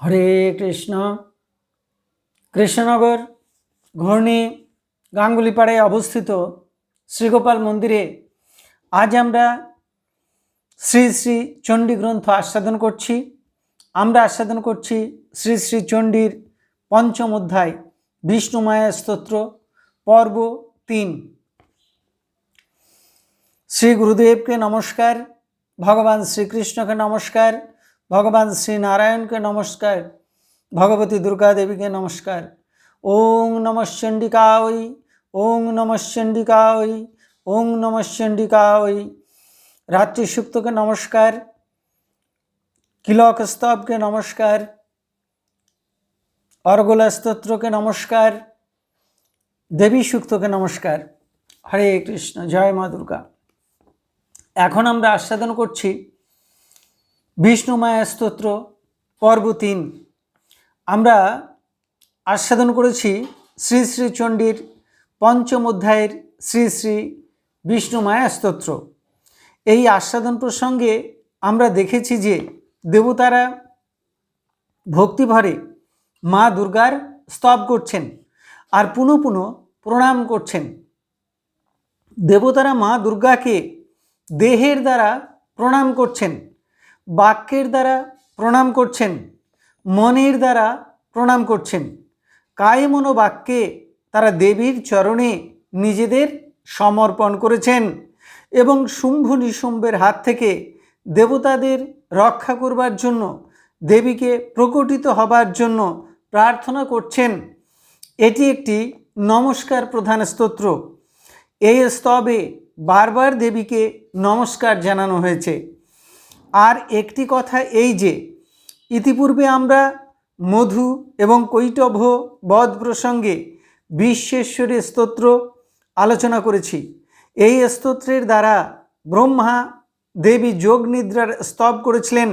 হরে কৃষ্ণ। কৃষ্ণনগর ঘূর্ণি গাঙ্গুলিপাড়ায় অবস্থিত শ্রীগোপাল মন্দিরে আজ আমরা শ্রী শ্রী চণ্ডী গ্রন্থ আস্বাদন করছি। আমরা আস্বাদন করছি শ্রী শ্রী চণ্ডীর পঞ্চম অধ্যায় বিষ্ণুমায়া স্তোত্র, পর্ব তিন। শ্রী গুরুদেবকে নমস্কার, ভগবান শ্রীকৃষ্ণকে নমস্কার ভগবান শ্রীনারায়ণকে নমস্কার, ভগবতী দুর্গা দেবীকে নমস্কার। ওং নমঃ চণ্ডিকা ওই ওং নমঃ চণ্ডিকা ওই ওং নমঃ চণ্ডিকা ওই রাত্রি সুক্তকে নমস্কার, কিলক স্তবকে নমস্কার, অর্গলা স্তোত্রকে নমস্কার, দেবী সুক্তকে নমস্কার। হরে কৃষ্ণ, জয় মা দুর্গা। এখন আমরা আস্বাদন করছি বিষ্ণু মায়া স্তোত্র, পর্ব তিন। আমরা আস্বাদন করেছি শ্রী শ্রী চণ্ডীর পঞ্চম অধ্যায়ের শ্রী শ্রী বিষ্ণু মায়া স্তোত্র। এই আস্বাদন প্রসঙ্গে আমরা দেখেছি যে দেবতারা ভক্তিভরে মা দুর্গার স্তব করছেন আর পুনঃ পুনঃ প্রণাম করছেন। দেবতারা মা দুর্গাকে দেহের দ্বারা প্রণাম করছেন। বাক্যের দ্বারা প্রণাম করছেন, মনের দ্বারা প্রণাম করছেন। কায় মনোবাক্যে তারা দেবীর চরণে নিজেদের সমর্পণ করেছেন এবং শুম্ভ নিশুম্ভের হাত থেকে দেবতাদের রক্ষা করবার জন্য, দেবীকে প্রকটিত হবার জন্য প্রার্থনা করছেন। এটি একটি নমস্কার প্রধান স্তোত্র। এই স্তবে বারবার দেবীকে নমস্কার জানানো হয়েছে। আর একটি কথা এই যে, ইতিপূর্বে আমরা মধু এবং কৈটভ বধ প্রসঙ্গে বিশ্বেশ্বরী স্তোত্র আলোচনা করেছি। এই স্তোত্রের দ্বারা ব্রহ্মা দেবী যোগ নিদ্রার স্তব করেছিলেন।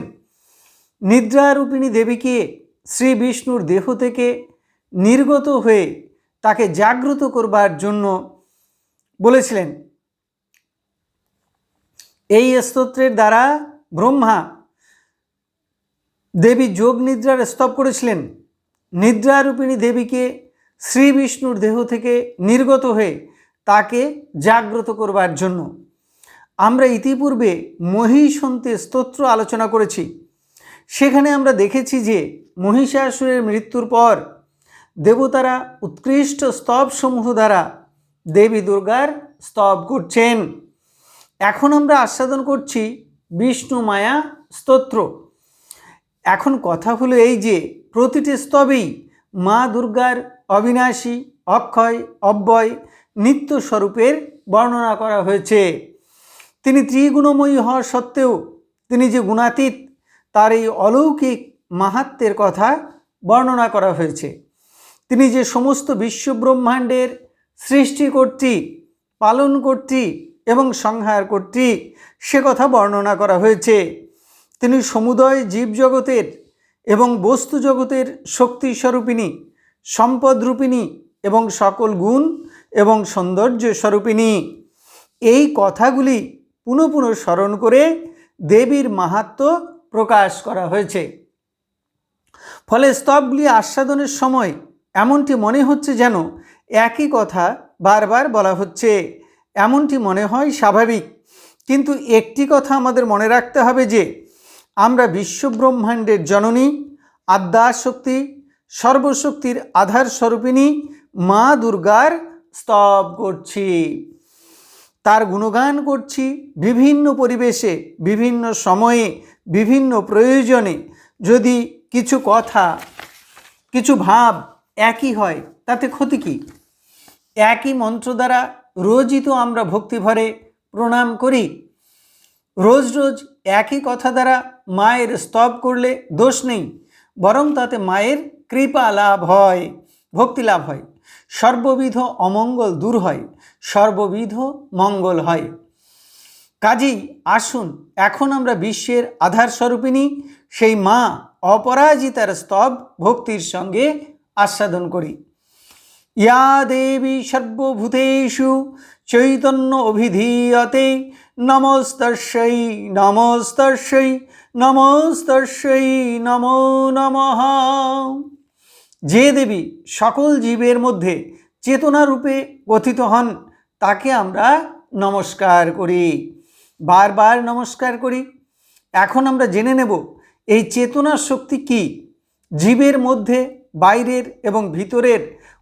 নিদ্রারূপিণী দেবীকে শ্রী বিষ্ণুর দেহ থেকে নির্গত হয়ে তাকে জাগ্রত করবার জন্য বলেছিলেন। এই স্তোত্রের দ্বারা ব্রহ্মা, দেবী যোগ নিদ্রার স্তব করেছিলেন। নিদ্রারূপিণী দেবীকে শ্রী বিষ্ণুর দেহ থেকে নির্গত হয়ে তাকে জাগ্রত করবার জন্য আমরা ইতিপূর্বে মহিষন্তে স্তোত্র আলোচনা করেছি। সেখানে আমরা দেখেছি যে মহিষাসুরের মৃত্যুর পর দেবতারা উৎকৃষ্ট স্তবসমূহ দ্বারা দেবী দুর্গার স্তব করছেন। এখন আমরা আস্বাদন করছি বিষ্ণু মায়া স্তোত্র। এখন কথা হলো এই যে, প্রতিটি স্তবেই মা দুর্গার অবিনাশী, অক্ষয়, অব্যয় নিত্য স্বরূপের বর্ণনা করা হয়েছে। তিনি ত্রিগুণময়ী হওয়া সত্ত্বেও তিনি যে গুণাতীত, তার এই অলৌকিক মাহাত্মের কথা বর্ণনা করা হয়েছে। তিনি যে সমস্ত বিশ্বব্রহ্মাণ্ডের সৃষ্টি কর্তৃ পালন কর্তৃ এবং সংহার কর্তৃ সে কথা বর্ণনা করা হয়েছে। তিনি সমুদয় জীবজগতের এবং বস্তু জগতের শক্তি স্বরূপিণী সম্পদরূপিণী এবং সকল গুণ এবং সৌন্দর্য স্বরূপিণী এই কথাগুলি পুনঃ পুনঃ স্মরণ করে দেবীর মাহাত্ম প্রকাশ করা হয়েছে। ফলে স্তবগুলি আস্বাদনের সময় এমনটি মনে হচ্ছে যেন একই কথা বারবার বলা হচ্ছে। এমনটি মনে হয় স্বাভাবিক। কিন্তু একটি কথা আমাদের মনে রাখতে হবে যে, আমরা বিশ্বব্রহ্মাণ্ডের জননী আদ্যাশক্তি সর্বশক্তির আধার স্বরূপিণী মা দুর্গার স্তব করছি। তার গুণগান করছি বিভিন্ন পরিবেশে, বিভিন্ন সময়ে, বিভিন্ন প্রয়োজনে। যদি কিছু কথা, কিছু ভাব একই হয়, তাতে ক্ষতি কী? একই মন্ত্র দ্বারা রোজই তো আমরা ভক্তিভরে প্রণাম করি। রোজ রোজ একই কথা দ্বারা মায়ের স্তব করলে দোষ নেই, বরং তাতে মায়ের কৃপা লাভ হয়, ভক্তি লাভ হয়। সর্ববিধ অমঙ্গল দূর হয়, সর্ববিধ মঙ্গল হয়। কাজেই আসুন, এখন আমরা বিশ্বের আধার স্বরূপিণী, সেই মা অপরাজিতার স্তব ভক্তির সঙ্গে আস্বাদন করি। ইয়া দেবী সর্বভূতেষু চৈতন্য অভিধীয়তে নমস্তস্যৈ নমস্তস্যৈ নমস্তস্যৈ নমো নমঃ। যে দেবী সকল জীবের মধ্যে চেতনারূপে গঠিত হন, তাকে আমরা নমস্কার করি। বারবার নমস্কার করি। এখন আমরা জেনে নেব, এই চেতনার শক্তি কি? জীবের মধ্যে, বাইরের এবং ভিতরের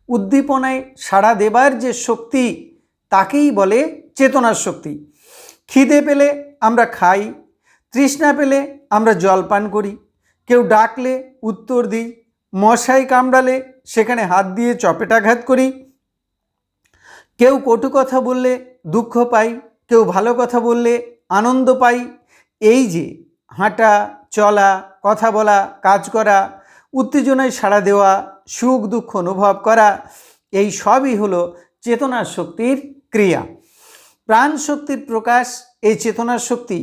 উদ্দীপনায় সাড়া দেবার যে শক্তি, তাকেই বলে চেতনার শক্তি। খিদে পেলে আমরা খাই, তৃষ্ণা পেলে আমরা জল পান করি। কেউ ডাকলে উত্তর দিই, মশাই কামড়ালে সেখানে হাত দিয়ে চপেটাঘাত করি। কেউ কটু কথা বললে দুঃখ পাই, কেউ ভালো কথা বললে আনন্দ পাই। এই যে হাঁটা, চলা, কথা বলা, কাজ করা, উত্তেজনায় সাড়া দেওয়া সুখ দুঃখ অনুভব করা, এই সবই হলো চেতনার শক্তির ক্রিয়া। প্রাণ শক্তির প্রকাশ, এই চেতনার শক্তি।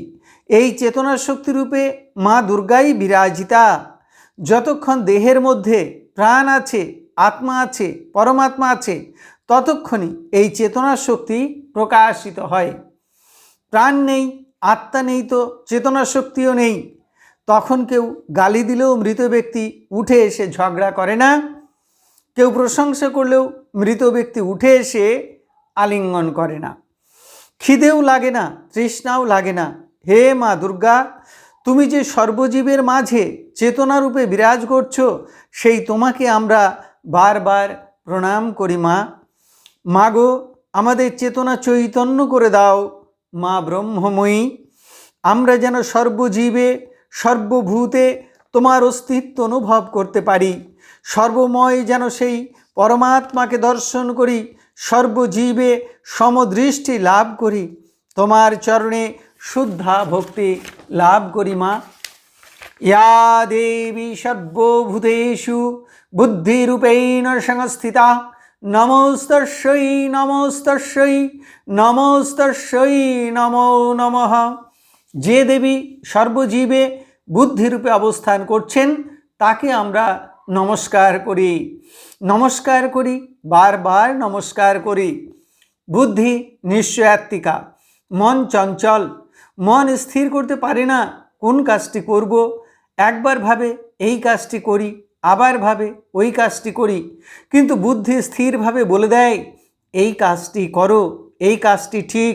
এই চেতনার শক্তি রূপে মা দুর্গাই বিরাজিতা। যতক্ষণ দেহের মধ্যে প্রাণ আছে, আত্মা আছে, পরমাত্মা আছে, ততক্ষণই এই চেতনার শক্তি প্রকাশিত হয়। প্রাণ নেই, আত্মা নেই তো, চেতনার শক্তিও নেই। তখন কেউ গালি দিলেও মৃত ব্যক্তি উঠে এসে ঝগড়া করে না। কেউ প্রশংসা করলেও মৃত ব্যক্তি উঠে এসে আলিঙ্গন করে না। খিদেও লাগে না, তৃষ্ণাও লাগে না। হে মা দুর্গা, তুমি যে সর্বজীবের মাঝে চেতনারূপে বিরাজ করছ, সেই তোমাকে আমরা বারবার প্রণাম করি মা। মাগো আমাদের চেতনা চৈতন্য করে দাও, মা ব্রহ্মময়ী। আমরা যেন সর্বজীবে সর্বভূতে তোমার অস্তিত্ব অনুভব করতে পারি। সর্বময় যেন সেই পরমাত্মাকে দর্শন করি, সর্বজীবে সমদৃষ্টি লাভ করি। তোমার চরণে শুদ্ধা ভক্তি লাভ করি মা। ইয়া দেবী সর্বভূতেষু বুদ্ধিরূপেণ সংস্থিতা নমস্তস্যৈ নমস্তস্যৈ নমস্তস্যৈ নমো নমঃ। যে দেবী সর্বজীবে বুদ্ধিরূপে অবস্থান করছেন, তাকে আমরা নমস্কার করি। নমস্কার করি, বারবার নমস্কার করি। বুদ্ধি নিশ্চয়াত্মিকা মন চঞ্চল, মন স্থির করতে পারে না কোন কাজটি করব, একবার ভাবে এই কাজটি করি, আবার ভাবে ওই কাজটি করি। কিন্তু বুদ্ধি স্থিরভাবে বলে দেয়, এই কাজটি করো, এই কাজটি ঠিক।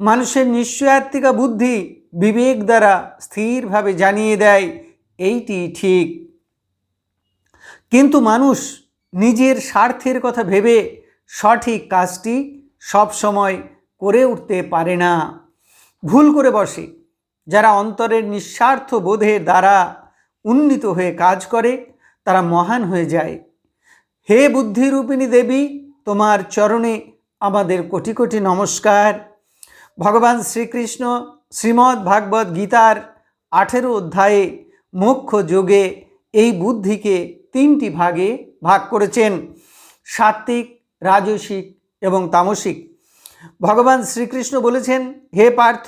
মানুষের নিশ্চয়াত্মিকা বুদ্ধি বিবেক দ্বারা স্থিরভাবে জানিয়ে দেয়, এইটি ঠিক। কিন্তু মানুষ নিজের স্বার্থের কথা ভেবে সঠিক কাজটি সবসময় করে উঠতে পারে না। ভুল করে বসে। যারা অন্তরের নিঃস্বার্থ বোধের দ্বারা উন্নীত হয়ে কাজ করে, তারা মহান হয়ে যায়। হে বুদ্ধিরূপিণী দেবী, তোমার চরণে আমাদের কোটি কোটি নমস্কার। ভগবান শ্রীকৃষ্ণ শ্রীমদ্ ভাগবত গীতার আঠেরো অধ্যায়ে মোক্ষ যোগে এই বুদ্ধিকে তিনটি ভাগে ভাগ করেছেন, সাত্ত্বিক, রাজসিক এবং তামসিক। ভগবান শ্রীকৃষ্ণ বলেছেন, হে পার্থ,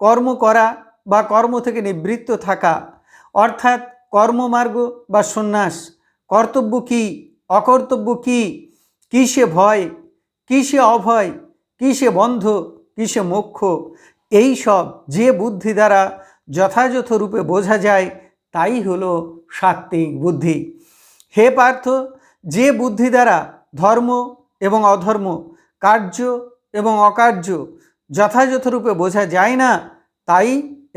কর্ম করা বা কর্ম থেকে নিবৃত্ত থাকা, অর্থাৎ কর্মমার্গ বা সন্ন্যাস, কর্তব্য কী, অকর্তব্য কী, কিসে ভয়, কিসে অভয়, কিসে বন্ধ, কিসে মোক্ষ এই সব যে বুদ্ধি দ্বারা যথাযথ রূপে বোঝা যায়, তাই হলো সাত্ত্বিক বুদ্ধি। হে পার্থ, যে বুদ্ধি দ্বারা ধর্ম এবং অধর্ম, কার্য এবং অকার্য যথাযথ রূপে বোঝা যায় না, তাই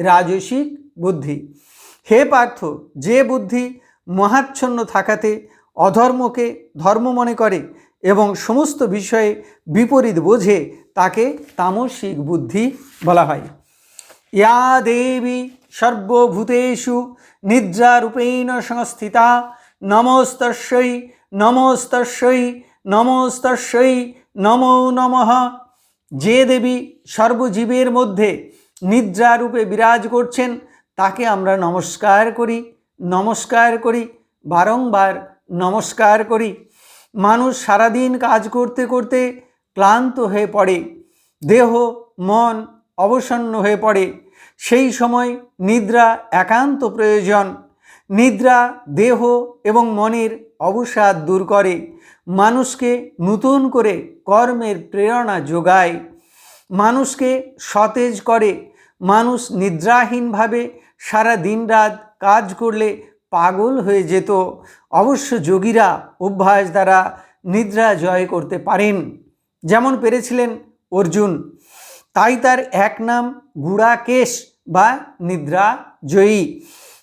রাজসিক বুদ্ধি। হে পার্থ, যে বুদ্ধি মহাচ্ছন্ন থাকাতে অধর্মকে ধর্ম মনে করে এবং সমস্ত বিষয়ে বিপরীত বোঝে তাকে তামসিক বুদ্ধি বলা হয়। ইয়া দেবী সর্বভূতেষু নিদ্রারূপেণ সংস্থিতা, নমস্তস্যৈ নমস্তস্যৈ নমস্তস্যৈ, নমো নমঃ। যে দেবী সর্বজীবের মধ্যে নিদ্রারূপে বিরাজ করছেন, তাকে আমরা নমস্কার করি নমস্কার করি, বারংবার নমস্কার করি। মানুষ সারাদিন কাজ করতে করতে ক্লান্ত হয়ে পড়ে, দেহ, মন অবসন্ন হয়ে পড়ে। সেই সময় নিদ্রা একান্ত প্রয়োজন। নিদ্রা দেহ এবং মনের অবসাদ দূর করে। মানুষকে নতুন করে কর্মের প্রেরণা যোগায়। মানুষকে সতেজ করে। মানুষ নিদ্রাহীনভাবে সারা দিন রাত কাজ করলে পাগল হয়ে যেত। অবশ্য যোগীরা অভ্যাস দ্বারা নিদ্রা জয় করতে পারেন। যেমন পেরেছিলেন অর্জুন। তাই তার এক নাম গুড়াকেশ বা নিদ্রা জয়ী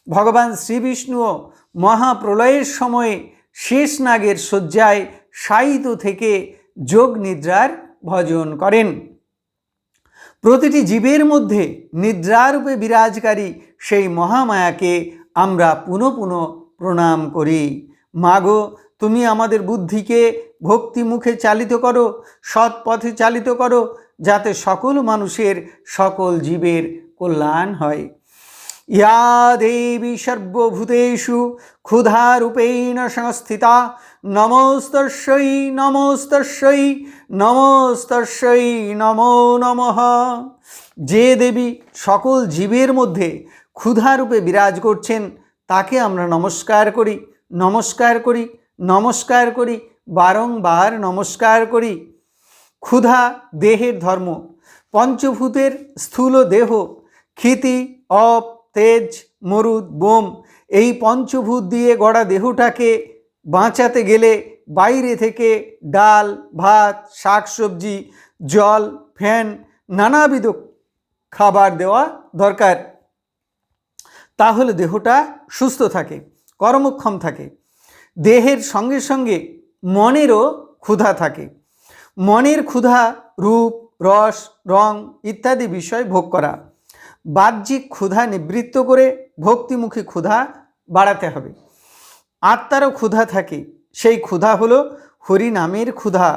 ভগবান শ্রীবিষ্ণুও মহাপ্রলয়ের সময়ে শেষ নাগের শয্যায় শায়িত থেকে যোগ নিদ্রার ভজন করেন। প্রতিটি জীবের মধ্যে নিদ্রারূপে বিরাজকারী সেই মহামায়াকে আমরা পুনঃ পুনঃ প্রণাম করি। মাগো, তুমি আমাদের বুদ্ধিকে ভক্তি মুখে চালিত করো সৎ পথে চালিত করো, যাতে সকল মানুষের সকল জীবের কল্যাণ হয়। ইয়া দেবী সর্বভূতেষু, ক্ষুধারূপেণ সংস্থিতা, নমস্তস্যৈ নমস্তস্যৈ নমস্তস্যৈ, নমো নমঃ। যে দেবী সকল জীবের মধ্যে ক্ষুধারূপে বিরাজ করছেন, তাকে আমরা নমস্কার করি নমস্কার করি নমস্কার করি, বারংবার নমস্কার করি। ক্ষুধা দেহের ধর্ম, পঞ্চভূতের স্থূল দেহ, ক্ষিতি, অপ, তেজ, মরুদ, বোম, এই পঞ্চভূত দিয়ে গড়া দেহটাকে বাঁচাতে গেলে বাইরে থেকে ডাল, ভাত, শাকসবজি, জল, ফ্যান, নানাবিধ খাবার দেওয়া দরকার। তাহলে দেহটা সুস্থ থাকে, কর্মক্ষম থাকে। দেহের সঙ্গে সঙ্গে মনেরও ক্ষুধা থাকে। মনের ক্ষুধা, রূপ, রস, রং ইত্যাদি বিষয় ভোগ করা। বাহ্যিক ক্ষুধা নিবৃত্ত করে ভক্তিমুখী ক্ষুধা বাড়াতে হবে। আত্মারও ক্ষুধা থাকে, সেই ক্ষুধা হলো হরি নামের ক্ষুধা,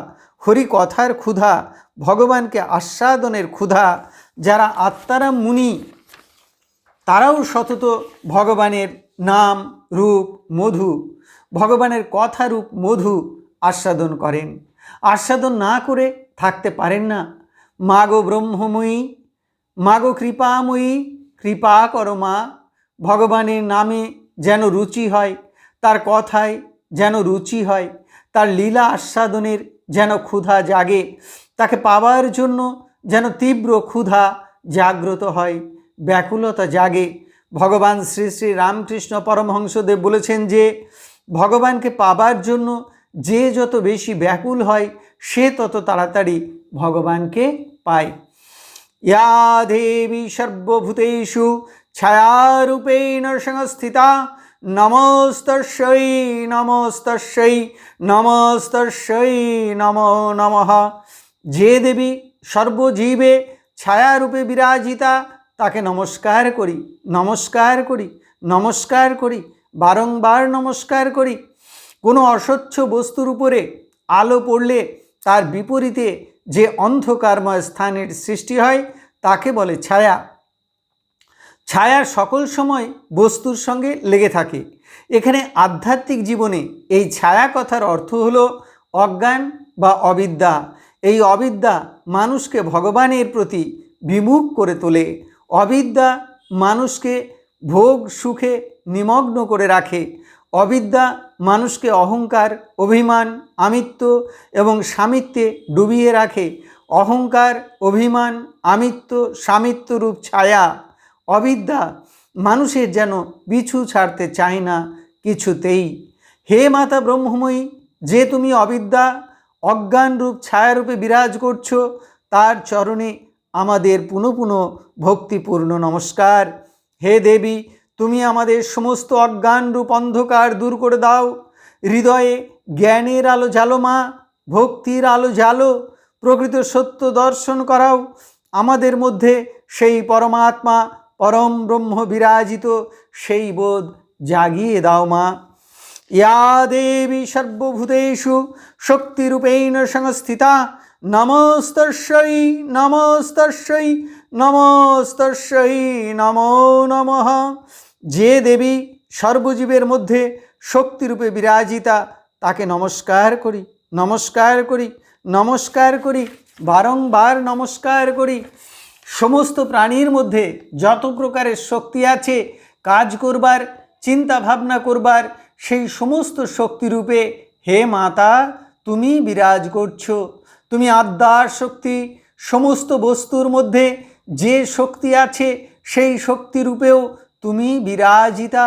হরি কথার ক্ষুধা, ভগবানকে আস্বাদনের ক্ষুধা, যারা আত্মারা মুনি তারাও সতত ভগবানের নাম, রূপ, মধু, ভগবানের কথা রূপ, মধু আস্বাদন করেন। আস্বাদন না করে থাকতে পারেন না। মাগো ব্রহ্মময়ী, মাগো কৃপাময়ী, কৃপা করো মা। ভগবানের নামে যেন রুচি হয়, তার কথায় যেন রুচি হয়, তার লীলা আস্বাদনের যেন ক্ষুধা জাগে, তাকে পাওয়ার জন্য যেন তীব্র ক্ষুধা জাগ্রত হয়। ব্যাকুলতা জাগে। ভগবান শ্রী শ্রী রামকৃষ্ণ পরমহংসদেব বলেছেন যে, ভগবানকে পাবার জন্য যে যত বেশি ব্যাকুল হয়, সে তত তাড়াতাড়ি ভগবানকে পায়। ইয়া দেবী সর্বভূতেষু ছায়ারূপেণ সংস্থিতা নমস্তস্যৈ নমস্তস্যৈ নমস্তস্যৈ, নমো নমঃ। যে দেবী সর্বজীবে ছায়ারূপে বিরাজিতা তাকে নমস্কার করি নমস্কার করি নমস্কার করি, বারংবার নমস্কার করি। কোনো অস্বচ্ছ বস্তুর উপরে আলো পড়লে তার বিপরীতে যে অন্ধকারময় স্থানের সৃষ্টি হয়, তাকে বলে ছায়া। ছায়া সকল সময় বস্তুর সঙ্গে লেগে থাকে। এখানে আধ্যাত্মিক জীবনে এই ছায়া কথার অর্থ হলো অজ্ঞান বা অবিদ্যা। এই অবিদ্যা মানুষকে ভগবানের প্রতি বিমুখ করে তোলে। অবিদ্যা মানুষকে ভোগ, সুখে নিমগ্ন করে রাখে। অবিদ্যা মানুষকে অহংকার, অভিমান, আমিত্ব এবং স্বামিত্বে ডুবিয়ে রাখে। অহংকার, অভিমান, আমিত্ব স্বামিত্ব রূপ ছায়া। অবিদ্যা মানুষের যেন পিছু ছাড়তে চায় না কিছুতেই। হে মাতা ব্রহ্মময়ী, যে তুমি অবিদ্যা অজ্ঞান রূপ ছায়ারূপে বিরাজ করছ, তার চরণে আমাদের পুনঃ পুনঃ ভক্তিপূর্ণ নমস্কার। হে দেবী, তুমি আমাদের সমস্ত অজ্ঞান রূপ অন্ধকার দূর করে দাও। হৃদয়ে জ্ঞানের আলো জ্বালো মা, ভক্তির আলো জ্বালো। প্রকৃত সত্য দর্শন করাও। আমাদের মধ্যে সেই পরমাত্মা, পরম ব্রহ্ম বিরাজিত, সেই বোধ জাগিয়ে দাও মা। ইয়া দেবী সর্বভূতেষু, শক্তিরূপেণ সংস্থিতা নমস্তস্যৈ নমস্তস্যৈ নমস্তস্যৈ, নমো নমঃ। যে দেবী সর্বজীবের মধ্যে শক্তিরূপে বিরাজিতা, তাকে নমস্কার করি নমস্কার করি নমস্কার করি, বারংবার নমস্কার করি। সমস্ত প্রাণীর মধ্যে যত প্রকারের শক্তি আছে, কাজ করবার, চিন্তা ভাবনা করবার, সেই সমস্ত শক্তিরূপে হে মাতা, তুমি বিরাজ করছ। তুমি আদ্যার শক্তি, সমস্ত বস্তুর মধ্যে যে শক্তি আছে, সেই শক্তিরূপেও তুমি বিরাজিতা।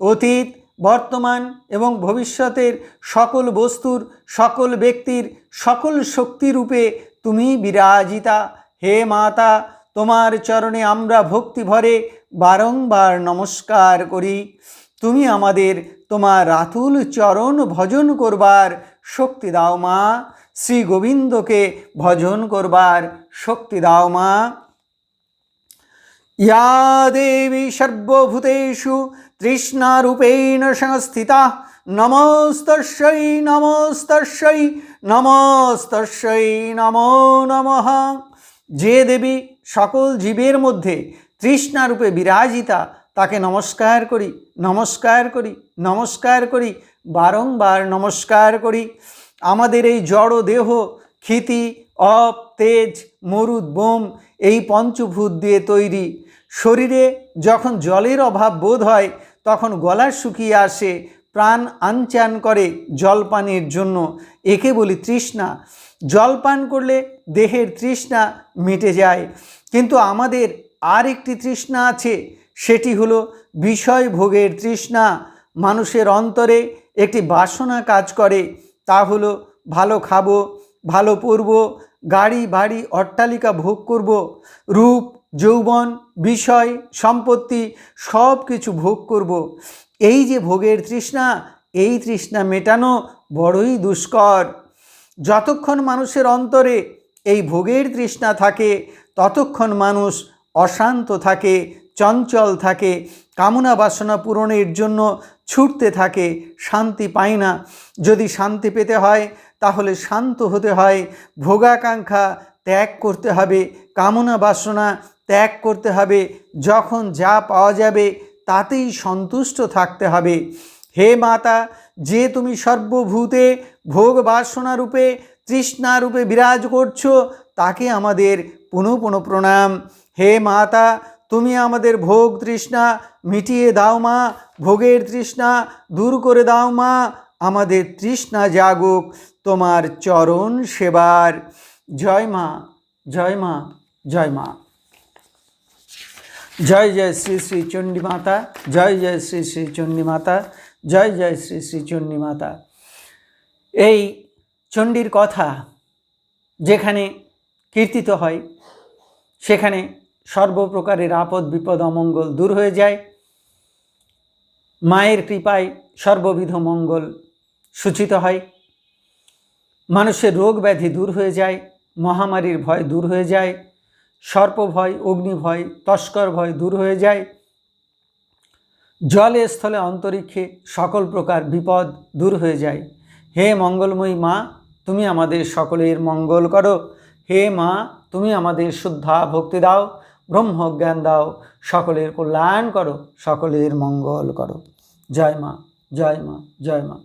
অতীত, বর্তমান এবং ভবিষ্যতের সকল বস্তুর, সকল ব্যক্তির, সকল শক্তিরূপে তুমি বিরাজিতা। হে মাতা, তোমার চরণে আমরা ভক্তি ভরে বারংবার নমস্কার করি। তুমি আমাদের তোমার রাতুল চরণ ভজন করবার শক্তি দাও মা। শ্রী গোবিন্দকে ভজন করবার শক্তি দাও মা। ইয়া দেবী সর্বভূতেষু তৃষ্ণারূপেণ সংস্থিতা, নমস্তস্যৈ নমস্তস্যৈ নমস্তস্যৈ, নমো নমঃ। যে দেবী সকল জীবের মধ্যে তৃষ্ণারূপে বিরাজিতা, তাকে নমস্কার করি নমস্কার করি নমস্কার করি, বারংবার নমস্কার করি। আমাদের এই জড় দেহ, ক্ষিতি, অপ, তেজ, মরুদ, বোম, এই পঞ্চভূত দিয়ে তৈরি। শরীরে যখন জলের অভাব বোধ হয়, তখন গলা শুকিয়ে আসে, প্রাণ আনচান করে জল পানের জন্য। একে বলি তৃষ্ণা। জল পান করলে দেহের তৃষ্ণা মিটে যায়। কিন্তু আমাদের আর একটি তৃষ্ণা আছে, সেটি হলো বিষয় ভোগের তৃষ্ণা। মানুষের অন্তরে একটি বাসনা কাজ করে। তা হলো ভালো খাব, ভালো পরব, গাড়ি বাড়ি অট্টালিকা ভোগ করব, রূপ, যৌবন, বিষয়, সম্পত্তি সব কিছু ভোগ করব। এই যে ভোগের তৃষ্ণা, এই তৃষ্ণা মেটানো বড়ই দুষ্কর। যতক্ষণ মানুষের অন্তরে এই ভোগের তৃষ্ণা থাকে, ততক্ষণ মানুষ অশান্ত থাকে, চঞ্চল থাকে, কামনা বাসনা পূরণের জন্য ছুটতে থাকে, শান্তি পায় না। যদি শান্তি পেতে হয়, তাহলে শান্ত হতে হয়। ভোগাকাঙ্ক্ষা ত্যাগ করতে হবে, কামনা বাসনা ত্যাগ করতে হবে। যখন যা পাওয়া যাবে, তাতেই সন্তুষ্ট থাকতে হবে। হে মাতা, যে তুমি সর্বভূতে ভোগ বাসনা রূপে, তৃষ্ণা রূপে বিরাজ করছ, তাকে আমাদের পুনঃ পুনঃ প্রণাম। হে মাতা তুমি আমাদের ভোগ তৃষ্ণা মিটিয়ে দাও মা, ভোগের তৃষ্ণা দূর করে দাও মা, আমাদের তৃষ্ণা জাগুক তোমার চরণ সেবার। জয় মা জয় মা জয় মা। জয় জয় শ্রী শ্রী চণ্ডী মাতা, জয় জয় শ্রী শ্রী চণ্ডী মাতা, জয় জয় শ্রী শ্রী চণ্ডী মাতা। এই চণ্ডীর কথা যেখানে কীর্তিত হয়, সেখানে সর্বপ্রকারের আপদ, বিপদ, অমঙ্গল দূর হয়ে যায়। মায়ের কৃপায় সর্ববিধ মঙ্গল সূচিত হয়। মানুষের রোগ ব্যাধি দূর হয়ে যায়, মহামারীর ভয় দূর হয়ে যায় সর্প ভয় অগ্নি ভয় তস্কর ভয় দূর হয়ে যায়। জলে, স্থলে, অন্তরিক্ষে সকল প্রকার বিপদ দূর হয়ে যায়। হে মঙ্গলময়ী মা, তুমি আমাদের সকলের মঙ্গল করো। হে মা, তুমি আমাদের শুদ্ধা ভক্তি দাও। ব্রহ্মজ্ঞান দাও সকলের কল্যাণ করো সকলের মঙ্গল করো। জয় মা জয় মা জয় মা।